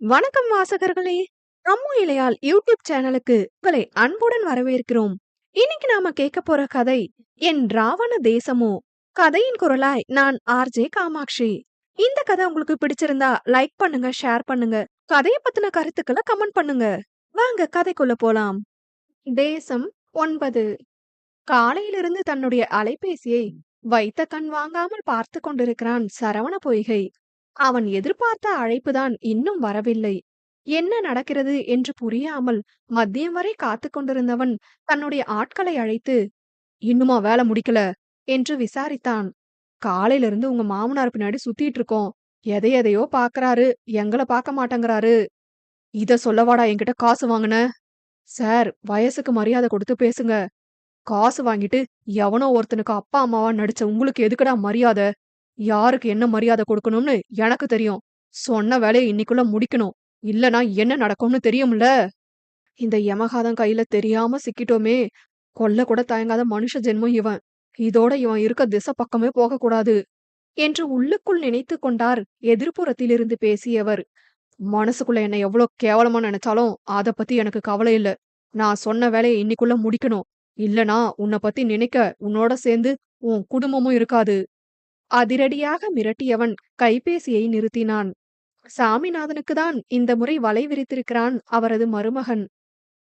வணக்கம் வாசகர்களே! அம்மு இலையால் யூடியூப் சேனலுக்கு உங்களை அன்புடன் வரவேற்கிறோம். இன்னைக்கு நாம கேட்க போற கதை என் ராவண தேசமோ! கதையின் குரலாய் நான் ஆர்.ஜே. காமாட்சி. இந்த கதை உங்களுக்கு பிடிச்சிருந்தா லைக் பண்ணுங்க, ஷேர் பண்ணுங்க. கதையை பத்தின கருத்துக்கள கமெண்ட் பண்ணுங்க. வாங்க கதைக்குள்ள போலாம். தேசம் ஒன்பது காலையிலிருந்து தன்னுடைய அலைபேசியை வைத்த கண் வாங்காமல் பார்த்துக் கொண்டிருக்கிறான் சரவண பொய்கை. அவன் எதிர்பார்த்த அழைப்புதான் இன்னும் வரவில்லை. என்ன நடக்கிறது என்று புரியாமல் மதியம் வரை காத்துக் கொண்டிருந்தவன் தன்னுடைய ஆட்களை அழைத்து, "இன்னுமா வேல முடிக்கல?" என்று விசாரித்தான். "காலையில இருந்து உங்க மாமனார் பின்னாடி சுத்திட்டு இருக்கோம். எதை எதையோ பாக்குறாரு. எங்கள பாக்க மாட்டேங்கிறாரு." "இத சொல்லவாடா என்கிட்ட காசு வாங்குன?" "சார் வயசுக்கு மரியாதை கொடுத்து பேசுங்க. காசு வாங்கிட்டு எவனோ ஒருத்தனுக்கு அப்பா அம்மாவா நடிச்ச உங்களுக்கு எதுக்குடா மரியாதை? யாருக்கு என்ன மரியாதை கொடுக்கணும்னு எனக்கு தெரியும். சொன்ன வேலையை இன்னைக்குள்ள முடிக்கணும். இல்லனா என்ன நடக்கும்னு தெரியும்ல?" இந்த யமகாதம் கையில தெரியாம சிக்கிட்டோமே! கொல்ல கூட தயங்காத மனுஷ ஜென்மம் இவன். இதோட இவன் இருக்க திசை பக்கமே போகக்கூடாது. என்று உள்ளுக்குள் நினைத்து கொண்டார் எதிர்ப்புறத்திலிருந்து பேசியவர். "மனசுக்குள்ள என்ன எவ்ளோ கேவலமா நினைச்சாலும் அத பத்தி எனக்கு கவலை இல்ல. நான் சொன்ன வேலையை இன்னைக்குள்ள முடிக்கணும். இல்லனா உன்ன பத்தி நினைக்க உன்னோட சேர்ந்து உன் குடும்பமும் இருக்காது." அதிரடியாக மிரட்டியவன் கைபேசியை நிறுத்தினான். சாமிநாதனுக்கு தான் இந்த முறை வலை விரித்திருக்கிறான் அவரது மருமகன்.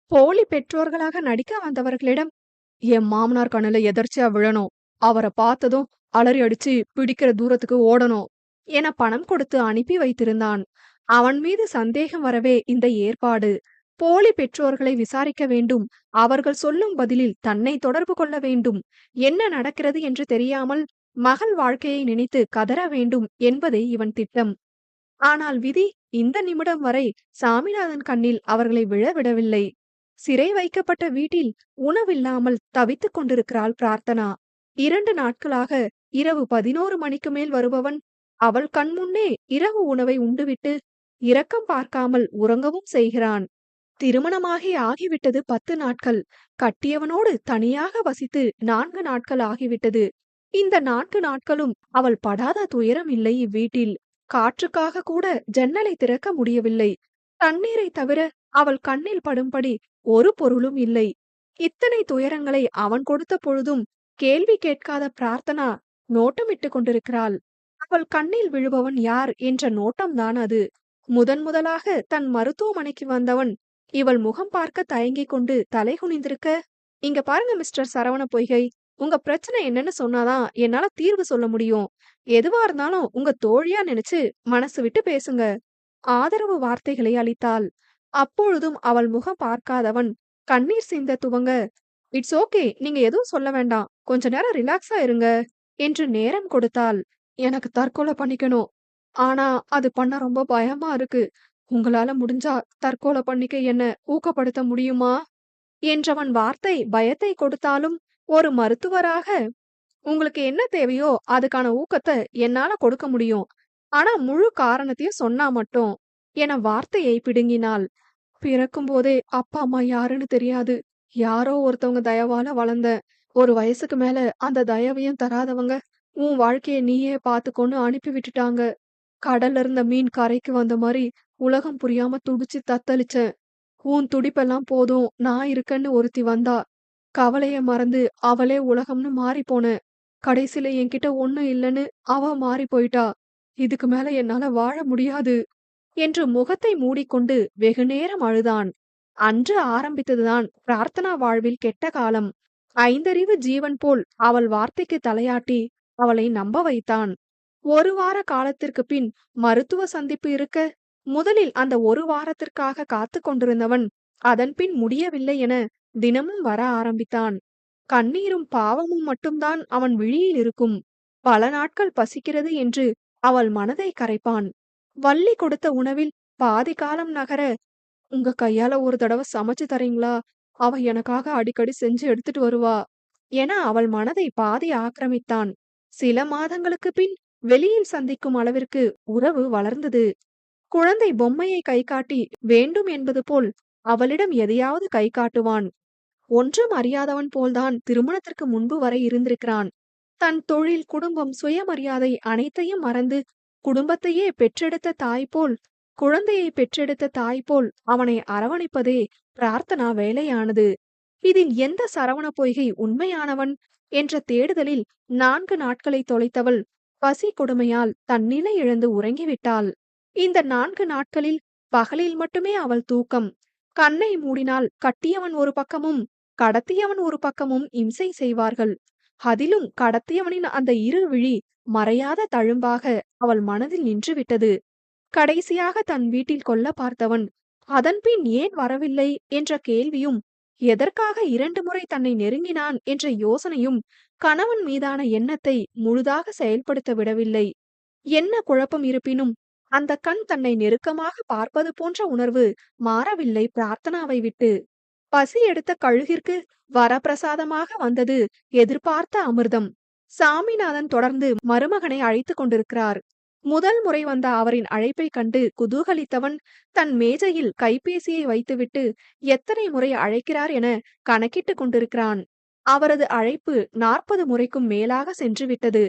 போலி பெற்றோர்களாக நடிக்க வந்தவர்களிடம், "என் மாமனார் கண்ணுல எதர்ச்சியா விழணும். அவரை பார்த்ததும் அலறி அடிச்சு பிடிக்கிற தூரத்துக்கு ஓடணும்." என பணம் கொடுத்து அனுப்பி வைத்திருந்தான். அவன் மீது சந்தேகம் வரவே இந்த ஏற்பாடு. போலி பெற்றோர்களை விசாரிக்க வேண்டும். அவர்கள் சொல்லும் பதிலில் தன்னை தொடர்பு கொள்ள வேண்டும். என்ன நடக்கிறது என்று தெரியாமல் மகள் வாழ்க்கையை நினைத்து கதற வேண்டும் என்பதே இவன் திட்டம். ஆனால் விதி இந்த நிமிடம் வரை சாமிநாதன் கண்ணில் அவர்களை விழவிடவில்லை. சிறை வைக்கப்பட்ட வீட்டில் உணவில்லாமல் தவித்துக் கொண்டிருக்கிறாள் பிரார்த்தனா. இரண்டு நாட்களாக இரவு பதினோரு மணிக்கு மேல் வருபவன் அவள் கண்முன்னே இரவு உணவை உண்டுவிட்டு இரக்கம் பார்க்காமல் உறங்கவும் செய்கிறான். திருமணமாகி ஆகிவிட்டது பத்து நாட்கள். கட்டியவனோடு தனியாக வசித்து நான்கு நாட்கள் ஆகிவிட்டது. இந்த நான்கு நாட்களும் அவள் படாத துயரம் இல்லை இவ்வீட்டில். காற்றுக்காக கூட ஜன்னலை திறக்க முடியவில்லை. தண்ணீரை தவிர அவள் கண்ணில் படும்படி ஒரு பொருளும் இல்லை. இத்தனை துயரங்களை அவன் கொடுத்த பொழுதும் கேள்வி கேட்காத பிரார்த்தனா நோட்டமிட்டுக் கொண்டிருக்கிறாள். அவள் கண்ணில் விழுபவன் யார் என்ற நோட்டம்தான் அது. முதன் முதலாக தன் மருத்துவமனைக்கு வந்தவன் இவள் முகம் பார்க்க தயங்கிக் கொண்டு தலை குனிந்திருக்க, "இங்க பாருங்க மிஸ்டர் சரவண பொய்கை. உங்க பிரச்சனை என்னன்னு சொன்னாதான் என்னால தீர்வு சொல்ல முடியும். எதுவா இருந்தாலும் உங்க தோழியா நினைச்சு மனசு விட்டு பேசுங்க." ஆதரவு வார்த்தைகளை அளித்தாள். அப்பொழுதும் அவள் முகம் பார்க்காதவன் கண்ணீர் சிந்த துவங்க, "இட்ஸ் ஓகே. நீங்க எதுவும் சொல்ல வேண்டாம். கொஞ்ச நேரம் ரிலாக்ஸா இருங்க." என்று நேரம் கொடுத்தாள். "எனக்கு தற்கொலை பண்ணிக்கணும். ஆனா அது பண்ண ரொம்ப பயமா இருக்கு. உங்களால முடிஞ்சா தற்கொலை பண்ணிக்க என்ன ஊக்கப்படுத்த முடியுமா?" என்றவன் வார்த்தை பயத்தை கொடுத்தாலும் ஒரு மருத்துவராக, "உங்களுக்கு என்ன தேவையோ அதுக்கான ஊக்கத்தை என்னால கொடுக்க முடியும். ஆனா முழு காரணத்தையும் சொன்னா மட்டும்." என வார்த்தையை பிடுங்கினாள். "பிறக்கும்போதே அப்பா அம்மா யாருன்னு தெரியாது. யாரோ ஒருத்தவங்க தயவால வளர்ந்தேன். ஒரு வயசுக்கு மேல அந்த தயவையும் தராதவங்க, உன் வாழ்க்கைய நீயே பார்த்துக்கோன்னு அனுப்பி விட்டுட்டாங்க. கடல்ல இருந்த மீன் கரைக்கு வந்த மாதிரி உலகம் புரியாம துடிச்சு தத்தளிச்சேன். உன் துடிப்பெல்லாம் போதும் நான் இருக்கேன்னு ஒருத்தி வந்தா. கவலைய மறந்து அவளே உலகம்னு மாறிப் போனேன். கடைசில என்கிட்ட ஒண்ணும் இல்லன்னு அவ மாறிப் போயிட்டா. இதுக்கு மேல என்னால வாழ முடியாது." என்று முகத்தை மூடிக்கொண்டு வெகுநேரம் அழுதான். அன்று ஆரம்பித்ததுதான் பிரார்த்தனா வாழ்வில் கெட்ட காலம். ஐந்தறிவு ஜீவன் போல் அவள் வார்த்தைக்கு தலையாட்டி அவளை நம்ப வைத்தான். ஒரு வார காலத்திற்குப் பின் மருத்துவ சந்திப்பு இருக்க, முதலில் அந்த ஒரு வாரத்திற்காக காத்துக் கொண்டிருந்தவன் அதன்பின் முடியவில்லை என தினமும் வர ஆரம்பித்தான். கண்ணீரும் பாவமும் மட்டும்தான் அவன் விழியில் இருக்கும். பல நாட்கள் பசிக்கிறது என்று அவள் மனதை கரைப்பான். வள்ளி கொடுத்த உணவில் பாதி காலம் நகர, "உங்க கையால ஒரு தடவை சமைச்சு தரீங்களா அவ எனக்காக அடிக்கடி செஞ்சு எடுத்துட்டு வருவா." என அவள் மனதை பாதி ஆக்கிரமித்தான். சில மாதங்களுக்குப் பின் வெளியில் சந்திக்கும் அளவிற்கு உறவு வளர்ந்தது. குழந்தை பொம்மையை கை காட்டி வேண்டும் என்பது போல் அவளிடம் எதையாவது கை காட்டுவான். ஒன்றும் அறியாதவன் போல்தான் திருமணத்திற்கு முன்பு வரை இருந்திருக்கிறான். தன் தொழில், குடும்பம், சுயமரியாதை அனைத்தையும் மறந்து குடும்பத்தையே பெற்றெடுத்த தாய் போல் குழந்தையை பெற்றெடுத்த தாய் போல் அவனை அரவணைப்பதே பிரார்த்தனா வேலையானது. இதில் எந்த சரவண பொய்கை உண்மையானவன் என்ற தேடுதலில் நான்கு நாட்களை தொலைத்தவள் பசி கொடுமையால் தன் நிலை இழந்து உறங்கிவிட்டாள். இந்த நான்கு நாட்களில் பகலில் மட்டுமே அவள் தூக்கம். கண்ணை மூடினால் கட்டியவன் ஒரு பக்கமும் கடத்தியவன் ஒரு பக்கமும் இம்சை செய்வார்கள். அதிலும் கடத்தியவனின் அந்த இரு விழி மறையாத தழும்பாக அவள் மனதில் நின்றுவிட்டது. கடைசியாக தன் வீட்டில் கொல்ல பார்த்தவன் அதன்பின் ஏன் வரவில்லை? என்ற கேள்வியும் எதற்காக இரண்டு முறை தன்னை நெருங்கினான்? என்ற யோசனையும் கணவன் மீதான எண்ணத்தை முழுதாக செயல்படுத்த விடவில்லை. என்ன குழப்பம் இருப்பினும் அந்த கண் தன்னை நெருக்கமாக பார்ப்பது போன்ற உணர்வு மாறவில்லை பிரார்த்தனாவை விட்டு. பசி எடுத்த கழுகிற்கு வரப்பிரசாதமாக வந்தது எதிர்பார்த்த அமிர்தம். சாமிநாதன் தொடர்ந்து மருமகனை அழைத்துக் கொண்டிருக்கிறார். முதல் முறை வந்த அவரின் அழைப்பை கண்டு குதூகலித்தவன் தன் மேஜையில் கைபேசியை வைத்துவிட்டு எத்தனை முறை அழைக்கிறார் என கணக்கிட்டுக் கொண்டிருக்கிறான். அவரது அழைப்பு நாற்பது முறைக்கும் மேலாக சென்றுவிட்டது.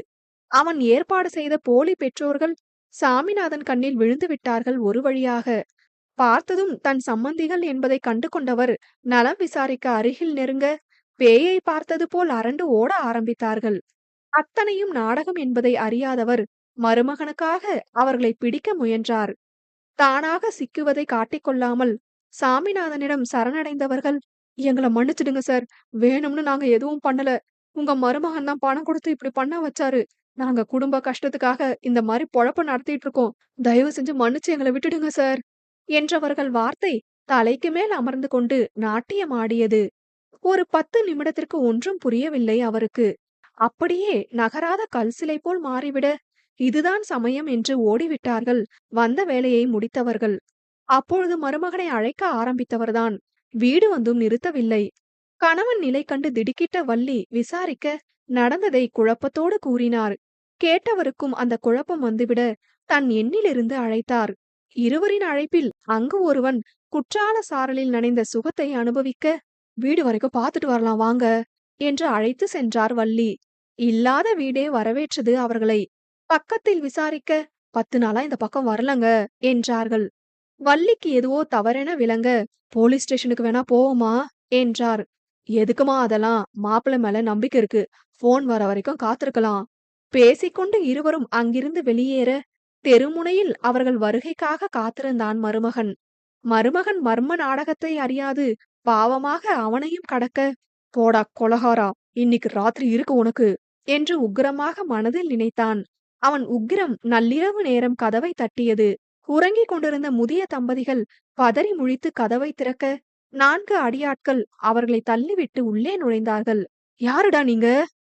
அவன் ஏற்பாடு செய்த போலி பெற்றோர்கள் சாமிநாதன் கண்ணில் விழுந்து விட்டார்கள் ஒரு வழியாக. பார்த்ததும் தன் சம்பந்திகள் என்பதை கண்டு கொண்டவர் நலம் விசாரிக்க அருகில் நெருங்க பேயை பார்த்தது போல் அரண்டு ஓட ஆரம்பித்தார்கள். அத்தனையும் நாடகம் என்பதை அறியாதவர் மருமகனுக்காக அவர்களை பிடிக்க முயன்றார். தானாக சிக்குவதை காட்டிக்கொள்ளாமல் சாமிநாதனிடம் சரணடைந்தவர்கள் எங்களை மன்னிச்சிடுங்க சார் வேணும்னு நாங்க எதுவும் பண்ணல. உங்க மருமகன் தான் பணம் கொடுத்து இப்படி பண்ண வச்சாரு. நாங்க குடும்ப கஷ்டத்துக்காக இந்த மாதிரி பொழப்ப நடத்திட்டு இருக்கோம். தயவு செஞ்சு மன்னிச்சு எங்களை விட்டுடுங்க சார். என்றவர்கள் வார்த்தை தலைக்கு மேல் அமர்ந்து கொண்டு நாட்டியமாடியது ஒரு பத்து நிமிடத்திற்கு ஒன்றும் புரியவில்லை அவருக்கு. அப்படியே நகராத கல் சிலை போல் மாறிவிட இதுதான் சமயம் என்று ஓடிவிட்டார்கள். வந்த வேலையை முடித்தவர்கள். அப்பொழுது மருமகனை அழைக்க ஆரம்பித்தவர்தான். வீடு வந்தும் நிறுத்தவில்லை. கணவன் நிலை கண்டு திடுக்கிட்ட வள்ளி விசாரிக்க நடந்ததை குழப்பத்தோடு கூறினார். கேட்டவருக்கும் அந்த குழப்பம் வந்துவிட தன் எண்ணிலிருந்து அழைத்தார். இருவரின் அழைப்பில் அங்கு ஒருவன் குற்றால சாரலில் நனைந்த சுகத்தை அனுபவிக்க வீடு வரைக்கும் பார்த்துட்டு வரலாம் வாங்க என்று அழைத்து சென்றார் வள்ளி. இல்லாத வீடே வரவேற்றது அவர்களை. பக்கத்தில் விசாரிக்க பத்து நாளா இந்த பக்கம் வரலங்க என்றார்கள். வள்ளிக்கு எதுவோ தவறென விளங்க போலீஸ் ஸ்டேஷனுக்கு வேணா போவோமா? என்றார். எதுக்குமா அதெல்லாம்? மாப்பிள்ளை மேல நம்பிக்கை இருக்கு. போன் வர வரைக்கும் காத்திருக்கலாம். பேசிக்கொண்டு இருவரும் அங்கிருந்து வெளியேற தெருமுனையில் அவர்கள் வருகைக்காக காத்திருந்தான் மருமகன். மருமகன் மர்ம நாடகத்தை அறியாது. பாவமாக அவனையும் கடக்க போடா கொலகாரா இன்னைக்கு ராத்திரி இருக்கு உனக்கு என்று உக்கிரமாக மனதில் நினைத்தான். அவன் உக்கிரம் நள்ளிரவு நேரம் கதவை தட்டியது. உறங்கிக் கொண்டிருந்த முதிய தம்பதிகள் பதறி முழித்து கதவை திறக்க நான்கு அடியாட்கள் அவர்களை தள்ளிவிட்டு உள்ளே நுழைந்தார்கள். யாருடா நீங்க?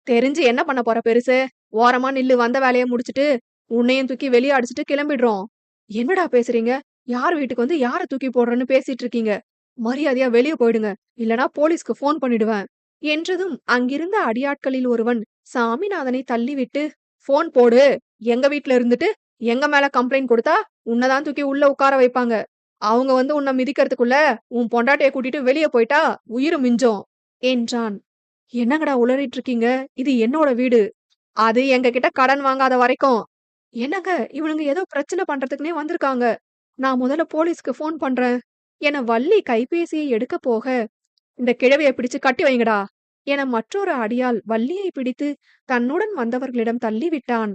தெரிஞ்சு என்ன பண்ண போற பெருசு? ஓரமா நில்லு வந்த வேலையை முடிச்சிட்டு உன்னையும் தூக்கி வெளியே அடிச்சிட்டு கிளம்பிடுறோம். என்னடா பேசுறீங்க? யார் வீட்டுக்கு வந்து யார தூக்கி போடுறேன்னு பேசிட்டு இருக்கீங்க? மரியாதையா வெளியே போயிடுங்க. இல்லனா போலீஸ்க்கு போன் பண்ணிடுவேன். என்றதும் அங்கிருந்த அடியாட்களில் ஒருவன் சாமிநாதனை தள்ளிவிட்டு போன் போடு. எங்க வீட்ல இருந்துட்டு எங்க மேல கம்ப்ளைண்ட் கொடுத்தா உன்னதான் தூக்கி உள்ள உட்கார வைப்பாங்க. அவங்க வந்து உன்னை மிதிக்கிறதுக்குள்ள உன் பொண்டாட்டைய கூட்டிட்டு வெளியே போயிட்டா உயிரும் மிஞ்சோம். என்றான். என்னங்கடா உளறிட்டு இருக்கீங்க? இது என்னோட வீடு. அது எங்க கிட்ட கடன் வாங்காத வரைக்கும் என்னங்க இவனுங்க ஏதோ பிரச்சனை பண்றதுக்குனே வந்திருக்காங்க. நான் முதல்ல போலீஸ்க்கு ஃபோன் பண்றேன். என வள்ளி கைபேசியை எடுக்க போக. இந்த கிழவியை பிடிச்சு கட்டி வைங்கடா. என மற்றொரு அடியால் வள்ளியை பிடித்து தன்னுடன் வந்தவர்களிடம் தள்ளிவிட்டான்.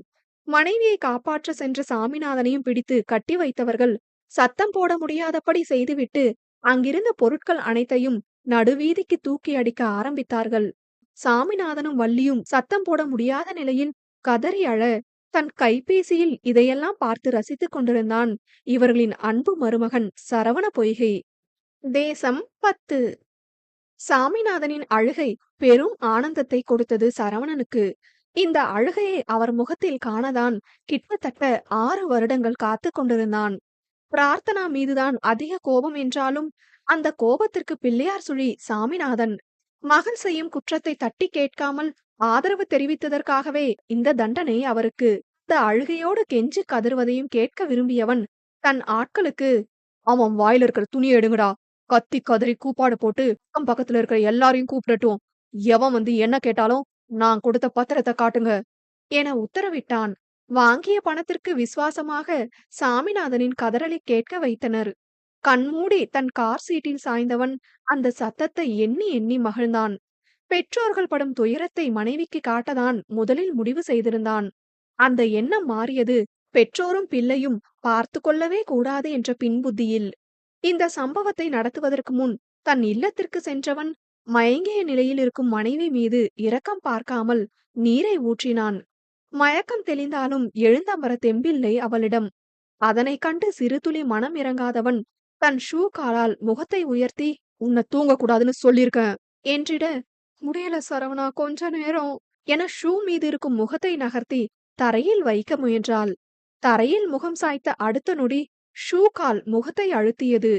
மனைவியை காப்பாற்ற சென்ற சாமிநாதனையும் பிடித்து கட்டி வைத்தவர்கள் சத்தம் போட முடியாதபடி செய்துவிட்டு அங்கிருந்த பொருட்கள் அனைத்தையும் நடுவீதிக்கு தூக்கி அடிக்க ஆரம்பித்தார்கள். சாமிநாதனும் வள்ளியும் சத்தம் போட முடியாத நிலையில் கதறி அழ தன் கைபேசியில் இதையெல்லாம் பார்த்து ரசித்துக் கொண்டிருந்தான் இவர்களின் அன்பு மருமகன் சரவண பொய்கை. தேசம் பத்து. சாமிநாதனின் அழுகை பெரும் ஆனந்தத்தை கொடுத்தது சரவணனுக்கு. இந்த அழுகையை அவர் முகத்தில் காணதான் கிட்டத்தட்ட ஆறு வருடங்கள் காத்து கொண்டிருந்தான். பிரார்த்தனா மீதுதான் அதிக கோபம் என்றாலும் அந்த கோபத்திற்கு பிள்ளையார் சுழி சாமிநாதன். மகன் செய்யும் குற்றத்தை தட்டி கேட்காமல் ஆதரவு தெரிவித்ததற்காகவே இந்த தண்டனை அவருக்கு இந்த அழுகையோடு கெஞ்சு கதறுவதையும் கேட்க விரும்பியவன் தன் ஆட்களுக்கு அவன் வாயில இருக்கிற துணியை எடுங்கடா. கத்தி கதறி கூப்பாடு போட்டு அக்கம் பக்கத்துல இருக்கிற எல்லாரையும் கூப்பிடட்டும். எவன் வந்து என்ன கேட்டாலும் நான் கொடுத்த பத்திரத்தை காட்டுங்க. என உத்தரவிட்டான். வாங்கிய பணத்திற்கு விசுவாசமாக சாமிநாதனின் கதறலை கேட்க வைத்தனர். கண்மூடி தன் கார் சீட்டில் சாய்ந்தவன் அந்த சத்தத்தை எண்ணி எண்ணி மகிழ்ந்தான். பெற்றோர்கள் படும் துயரத்தை மனைவிக்கு காட்டதான் முதலில் முடிவு செய்திருந்தான். அந்த எண்ணம் மாறியது பெற்றோரும் பிள்ளையும் பார்த்து கொள்ளவே கூடாது என்ற பின்புத்தியில். இந்த சம்பவத்தை நடத்துவதற்கு முன் தன் இல்லத்திற்கு சென்றவன் மயங்கிய நிலையில் இருக்கும் மனைவி மீது இரக்கம் பார்க்காமல் நீரை ஊற்றினான். மயக்கம் தெளிந்தாலும் எழுந்தமர தெம்பில்லை அவளிடம். அதனைக் கண்டு சிறுதுளி மனம் இறங்காதவன் தன் ஷூ காலால் முகத்தை உயர்த்தி உன்னை தூங்கக்கூடாதுன்னு சொல்லியிருக்கேன் என்றிட முடியல சரவணா கொஞ்ச நேரம். என ஷூ மீது இருக்கும் முகத்தை நகர்த்தி தரையில் வைக்க முயன்றாள். தரையில் முகம் சாய்த்த அடுத்த நொடி ஷூ கால் முகத்தை அழுத்தியது.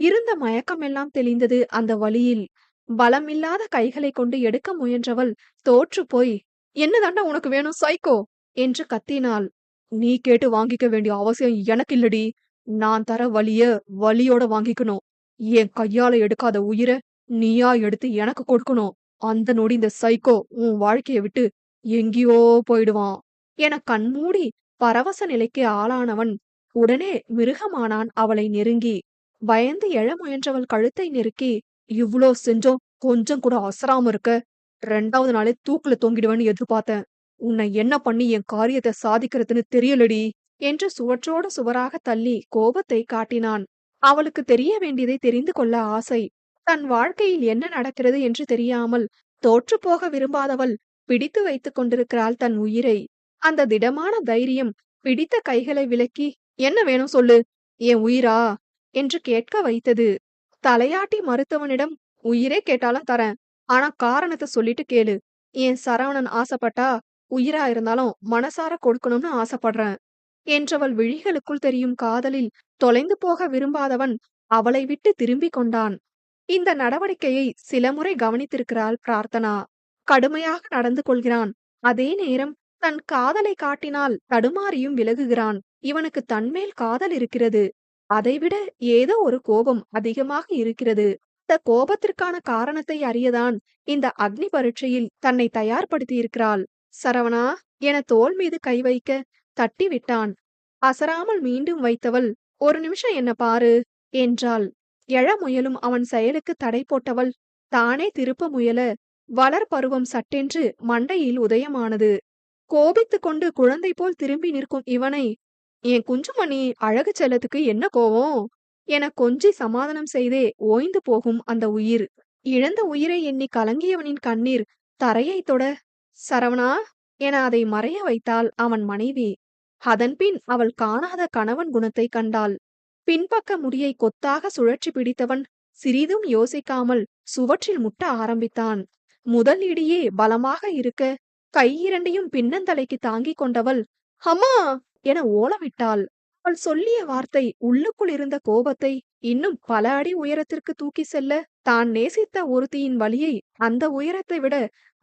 இருந்த மயக்கமெல்லாம் தெளிந்தது அந்த வழியில். பலமில்லாத கைகளை கொண்டு எடுக்க முயன்றவள் தோற்று போய் என்னதாண்டா உனக்கு வேணும் சைக்கோ? என்று கத்தினாள். நீ கேட்டு வாங்கிக்க வேண்டிய அவசியம் எனக்கு இல்லடி. நான் தர வலிய வலியோட வாங்கிக்கணும். என் கையால எடுக்காத உயிரை நீயா எடுத்து எனக்கு கொடுக்கணும். அந்த நொடி இந்த சைக்கோ உன் வாழ்க்கைய விட்டு எங்கேயோ போயிடுவான். என கண்மூடி பரவச நிலைக்கு ஆளானவன் உடனே மிருகமானான் அவளை நெருங்கி. பயந்து எழ முயன்றவள் கழுத்தை நெருக்கி இவ்ளோ செஞ்சோம் கொஞ்சம் கூட அசராம இருக்க. ரெண்டாவது நாளே தூக்குல தொங்கிடுவேன்னு எதிர்பார்த்தேன். உன்னை என்ன பண்ணி என் காரியத்தை சாதிக்கிறதுன்னு தெரியலடி என்று சுவற்றோடு சுவராக தள்ளி கோபத்தை காட்டினான். அவளுக்கு தெரிய வேண்டியதை தெரிந்து கொள்ள ஆசை. தன் வாழ்க்கையில் என்ன நடக்கிறது என்று தெரியாமல் தோற்று போக விரும்பாதவள் பிடித்து வைத்துக் கொண்டிருக்கிறாள் தன் உயிரை. அந்த திடமான தைரியம் பிடித்த கைகளை விலக்கி என்ன வேணும் சொல்லு? என் உயிரா என்று கேட்க வைத்தது. தலையாட்டி மருத்துவனிடம் உயிரே கேட்டாலும் தரேன். ஆனா காரணத்தை சொல்லிட்டு கேளு. என் சரவணன் ஆசைப்பட்டா உயிரா இருந்தாலும் மனசார கொடுக்கணும்னு ஆசைப்படுறேன் என்றவள் விழிகளுக்குள் தெரியும் காதலில் தொலைந்து போக விரும்பாதவன் அவளை விட்டு திரும்பிக் கொண்டான். இந்த நடவடிக்கையை சில முறை கவனித்திருக்கிறாள் பிரார்த்தனா. கடுமையாக நடந்து கொள்கிறான். அதே நேரம் தன் காதலை காட்டினால் தடுமாறியும் விலகுகிறான். இவனுக்கு தன்மேல் காதல் இருக்கிறது. அதைவிட ஏதோ ஒரு கோபம் அதிகமாக இருக்கிறது. இந்த கோபத்திற்கான காரணத்தை அறியதான் இந்த அக்னி பரீட்சையில் தன்னை தயார்படுத்தி இருக்கிறாள் சரவணா என தோள் மீது கை வைக்க தட்டி விட்டான் அசராமல் மீண்டும் வைத்தவள் ஒரு நிமிஷம் என்ன பாரு என்றாள். எழ முயலும் அவன் செயலுக்கு தடை போட்டவள். தானே திருப்ப முயல. வளர் பருவம் சட்டென்று மண்டையில் உதயமானது. கோபித்துக் கொண்டு குழந்தை போல் திரும்பி நிற்கும் இவனை. என் குஞ்சுமணி அழகு செல்லத்துக்கு என்ன கோவம் என கொஞ்சி சமாதானம் செய்தே ஓய்ந்து போகும் அந்த உயிர். இழந்த உயிரை எண்ணி கலங்கியவனின் கண்ணீர் தரையை தொட சரவணா என அதை மறைய வைத்தாள் அவன் மனைவி. அதன்பின் அவள் காணாத கணவன் குணத்தை கண்டாள். பின்பக்க முடியை கொத்தாக சுழற்றி பிடித்தவன் சிறிதும் யோசிக்காமல் சுவற்றில் முட்ட ஆரம்பித்தான். முதல் இடியே பலமாக இருக்க கை இரண்டையும் பின்னந்தலைக்கு தாங்கிக் கொண்டவள் ஹமா என ஓலவிட்டாள். அவள் சொல்லிய வார்த்தை உள்ளுக்குள் இருந்த கோபத்தை இன்னும் பல அடி உயரத்திற்கு தூக்கி செல்ல தான் நேசித்த ஒருத்தியின் வழியை அந்த உயரத்தை விட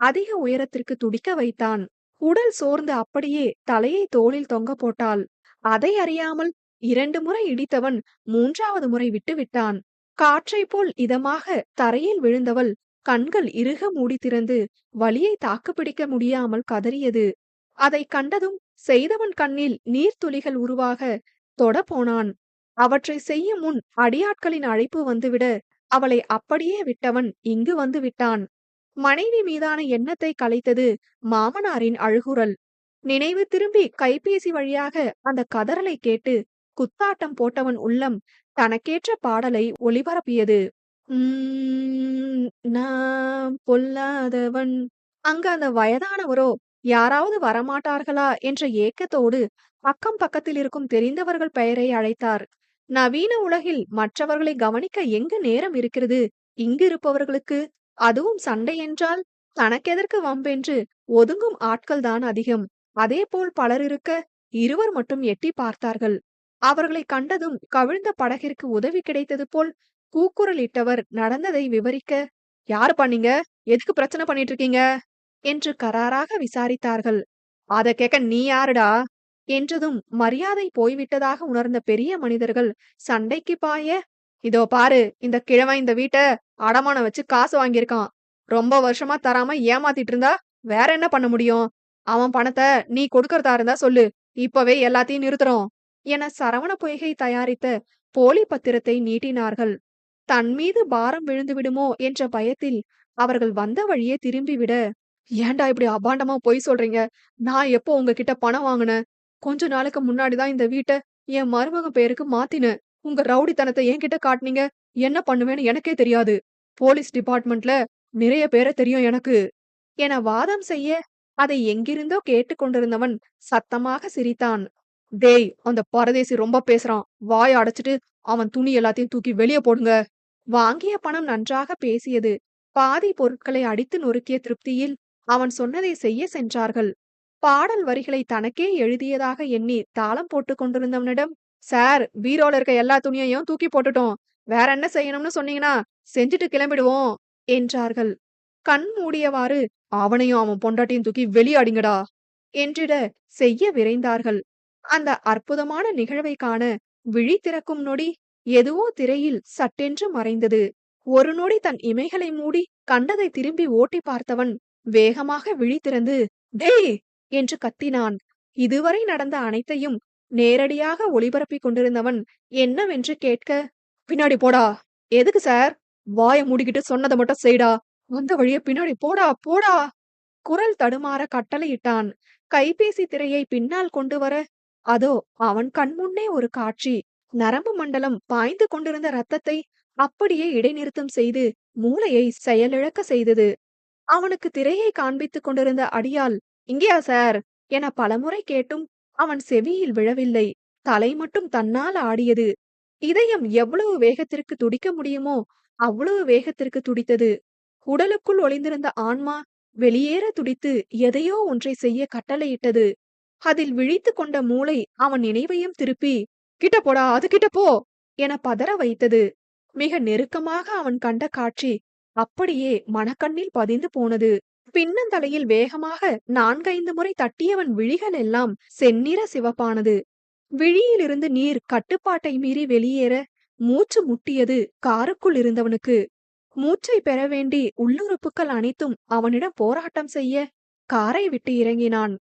அதிக உயரத்திற்கு துடிக்க வைத்தான். உடல் சோர்ந்து அப்படியே தலையை தோளில் தொங்க போட்டாள். அதை அறியாமல் இரண்டு முறை இடித்தவன் மூன்றாவது முறை விட்டு விட்டான் காற்றைப் போல் இதமாக தரையில் விழுந்தவள் கண்கள் இறுக மூடி திறந்து வலியை தாக்குப்பிடிக்க முடியாமல் கதறியது. அதை கண்டதும் செய்தவன் கண்ணில் நீர்த்துளிகள் உருவாக தொட போனான் அவற்றை செய்யும் முன் அடியாட்களின் அழைப்பு வந்துவிட அவளை அப்படியே விட்டவன் இங்கு வந்து விட்டான். மனைவி மீதான எண்ணத்தை கலைத்தது மாமனாரின் அழுகுரல். நினைவு திரும்பி கைபேசி வழியாக அந்த கதறலை கேட்டு குத்தாட்டம் போட்டவன் உள்ளம் தனக்கேற்ற பாடலை ஒளிபரப்பியது. உம் நான் பொல்லாதவன். அங்கு அந்த வயதானவரோ யாராவது வரமாட்டார்களா? என்ற ஏக்கத்தோடு அக்கம் பக்கத்தில் இருக்கும் தெரிந்தவர்கள் பெயரை அழைத்தார். நவீன உலகில் மற்றவர்களை கவனிக்க எங்கு நேரம் இருக்கிறது? இங்கு இருப்பவர்களுக்கு அதுவும் சண்டை என்றால் தனக்கெதற்கு வம்பென்று ஒதுங்கும் ஆட்கள்தான் அதிகம். அதேபோல் பலர் இருக்க இருவர் மட்டும் எட்டி பார்த்தார்கள். அவர்களை கண்டதும் கவிழ்ந்த படகிற்கு உதவி கிடைத்தது போல் கூக்குரலிட்டவர் நடந்ததை விவரிக்க யாரு பண்ணீங்க? எதுக்கு பிரச்சனை பண்ணிட்டு இருக்கீங்க என்று கராராக விசாரித்தார்கள். அத கேட்க நீ யாருடா? என்றதும் மரியாதை போய்விட்டதாக உணர்ந்த பெரிய மனிதர்கள் சண்டைக்கு பாய இதோ பாரு இந்த கிழவன் இந்த வீட்டை அடமானம் வச்சு காசு வாங்கியிருக்கான். ரொம்ப வருஷமா தராம ஏமாத்திட்டு இருந்தா வேற என்ன பண்ண முடியும்? அவன் பணத்தை நீ கொடுக்கறதா இருந்தா சொல்லு. இப்பவே எல்லாத்தையும் நிறுத்துறோம். என சரவண பொய்கை தயாரித்த போலி பத்திரத்தை நீட்டினார்கள். தன் மீது பாரம் விழுந்து விடுமோ என்ற பயத்தில் அவர்கள் வந்த வழியே திரும்பிவிட ஏன்டா இப்படி அபாண்டமா பொய் சொல்றீங்க? நான் எப்போ உங்ககிட்ட பணம் வாங்கினேன்? கொஞ்ச நாளுக்கு முன்னாடிதான் இந்த வீட்டை என் மருமகன் பேருக்கு மாத்தினேன். உங்க ரவுடித்தனத்தை என்கிட்ட காட்டுனீங்க? என்ன பண்ணுவேன்னு எனக்கே தெரியாது. போலீஸ் டிபார்ட்மெண்ட்ல நிறைய பேரை தெரியும் எனக்கு என வாதம் செய்ய அதை எங்கிருந்தோ கேட்டுக்கொண்டிருந்தவன் சத்தமாக சிரித்தான். டேய் அந்த பரதேசி ரொம்ப பேசுறான். வாய் அடைச்சிட்டு அவன் துணி எல்லாத்தையும் தூக்கி வெளியே போடுங்க. வாங்கிய பணம் நன்றாக பேசியது. பாதி பொருட்களை அடித்து நொறுக்கிய திருப்தியில் அவன் சொன்னதை செய்ய சென்றார்கள். பாடல் வரிகளை தனக்கே எழுதியதாக எண்ணி தாளம் போட்டு கொண்டிருந்தவனிடம் சார் பீரோல இருக்க எல்லா துணியையும் தூக்கி போட்டுட்டோம். வேற என்ன செய்யணும்னு சொன்னீங்கன்னா செஞ்சுட்டு கிளம்பிடுவோம் என்றார்கள். கண் மூடியவாறு அவனையும் அவன் பொண்டாட்டியும் தூக்கி வெளியாடிங்கடா என்றிட செய்ய விரைந்தார்கள். அந்த அற்புதமான நிகழ்வை காண விழி திறக்கும் நொடி எதுவோ திரையில் சட்டென்று மறைந்தது. ஒரு நொடி தன் இமைகளை மூடி கண்டதை திரும்பி ஓட்டி பார்த்தவன் வேகமாக விழி திறந்து டேய்! என்று கத்தினான். இதுவரை நடந்த அனைத்தையும் நேரடியாக ஒளிபரப்பிக் கொண்டிருந்தவன் என்னவென்று கேட்க பின்னாடி போடா. எதுக்கு சார்? வாய மூடிக்கிட்டு சொன்னதை மட்டும் செய்டா. வந்த வழிய பின்னாடி போடா போடா. குரல் தடுமாற கட்டளையிட்டான். கைபேசி திரையை பின்னால் கொண்டு வர அதோ அவன் கண்முன்னே ஒரு காட்சி. நரம்பு மண்டலம் பாய்ந்து கொண்டிருந்த ரத்தத்தை அப்படியே இடைநிறுத்தம் செய்து மூளையை செயலிழக்க செய்தது. அவனுக்கு திரையை காண்பித்துக் கொண்டிருந்த அடியால் இங்கேயா சார்? என பலமுறை கேட்டும் அவன் செவியில் விழவில்லை. தலை மட்டும் தன்னால் ஆடியது. இதயம் எவ்வளவு வேகத்திற்கு துடிக்க முடியுமோ அவ்வளவு வேகத்திற்கு துடித்தது. உடலுக்குள் ஒளிந்திருந்த ஆன்மா வெளியேற துடித்து எதையோ ஒன்றை செய்ய கட்டளையிட்டது. அதில் விழித்து கொண்ட மூளை அவன் நினைவையும் திருப்பி கிட்ட போடா அது கிட்ட போ! என பதற வைத்தது. மிக நெருக்கமாக அவன் கண்ட காட்சி அப்படியே மனக்கண்ணில் பதிந்து போனது. பின்னந்தலையில் வேகமாக நான்கைந்து முறை தட்டியவன் விழிகள் எல்லாம் செந்நிற சிவப்பானது. விழியிலிருந்து நீர் கட்டுப்பாட்டை மீறி வெளியேற மூச்சு முட்டியது காருக்குள் இருந்தவனுக்கு. மூச்சை பெற வேண்டி உள்ளுறுப்புக்கள் அனைத்தும் அவனிடம் போராட்டம் செய்ய காரை விட்டு இறங்கினான்.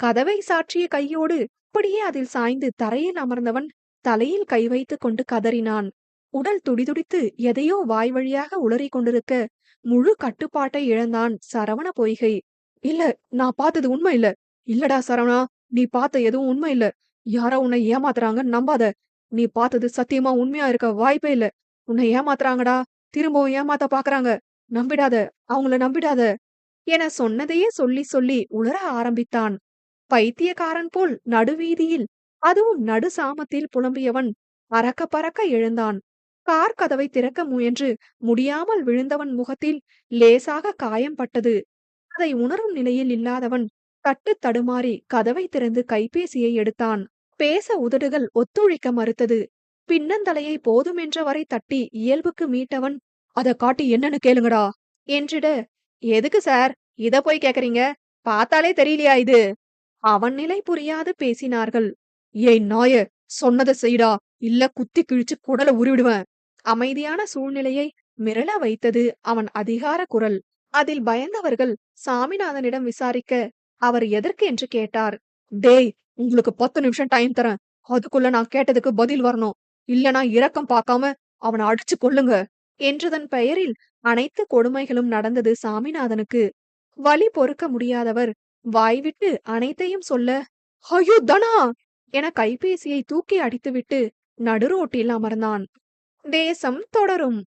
கதவை சாற்றிய கையோடு அப்படியே அதில் சாய்ந்து தரையில் அமர்ந்தவன் தலையில் கை வைத்துக் கொண்டு கதறினான். உடல் துடிதுடித்து எதையோ வாய் வழியாக உளறிக் கொண்டிருக்க முழு கட்டுப்பாட்டை இழந்தான் சரவண பொய்கை. இல்ல நான் பார்த்தது உண்மை இல்ல. இல்லடா சரவணா நீ பார்த்த எதுவும் உண்மை இல்ல. யாரோ உன்னை ஏமாத்துறாங்க நம்பாத. நீ பார்த்தது சத்தியமா உண்மையா இருக்க வாய்ப்பே இல்ல. உன்னை ஏமாத்துறாங்கடா. திரும்பவும் ஏமாத்த பாக்குறாங்க. நம்பிடாத. அவங்கள நம்பிடாத. என சொன்னதையே சொல்லி சொல்லி உளர ஆரம்பித்தான். பைத்தியக்காரன் போல் நடுவீதியில் அதுவும் நடு சாமத்தில் புலம்பியவன் அறக்க பறக்க எழுந்தான். கார் கதவை திறக்க முயன்று முடியாமல் விழுந்தவன் முகத்தில் லேசாக காயம் பட்டது. அதை உணரும் நிலையில் இல்லாதவன் தட்டு தடுமாறி கதவை திறந்து கைபேசியை எடுத்தான். பேச உதடுகள் ஒத்துழைக்க மறுத்தது. பின்னந்தலையை போதுமென்றவரை தட்டி இயல்புக்கு மீட்டவன் அதை காட்டி என்னன்னு கேளுங்கடா என்றிட எதுக்கு சார்? இத போய் கேக்குறீங்க? பார்த்தாலே தெரியலையா இது? அவன் நிலை புரியாது பேசினார்கள். ஏய் நாய சொன்னதை செய்டா. இல்ல குத்தி கிழிச்சு குடல உருவிடுவேன். அமைதியான சூழ்நிலையை மிரள வைத்தது அவன் அதிகார குரல். அதில் பயந்தவர்கள் சாமிநாதனிடம் விசாரிக்க அவர் எதற்கு? என்று கேட்டார். டேய் உங்களுக்கு பத்து நிமிஷம் டைம் தரேன். அதுக்குள்ள நான் கேட்டதுக்கு பதில் வரணும். இல்லனா இரக்கம் பார்க்காம அவனை அடிச்சு கொள்ளுங்க என்றதன் பெயரில் அனைத்து கொடுமைகளும் நடந்தது சாமிநாதனுக்கு. வலி பொறுக்க முடியாதவர் வாய்விட்டு அனைத்தையும் சொல்ல ஐயோ தனா! என கைபேசியை தூக்கி அடித்துவிட்டு நடுரோட்டில் அமர்ந்தான். தேசம் தொடரும்.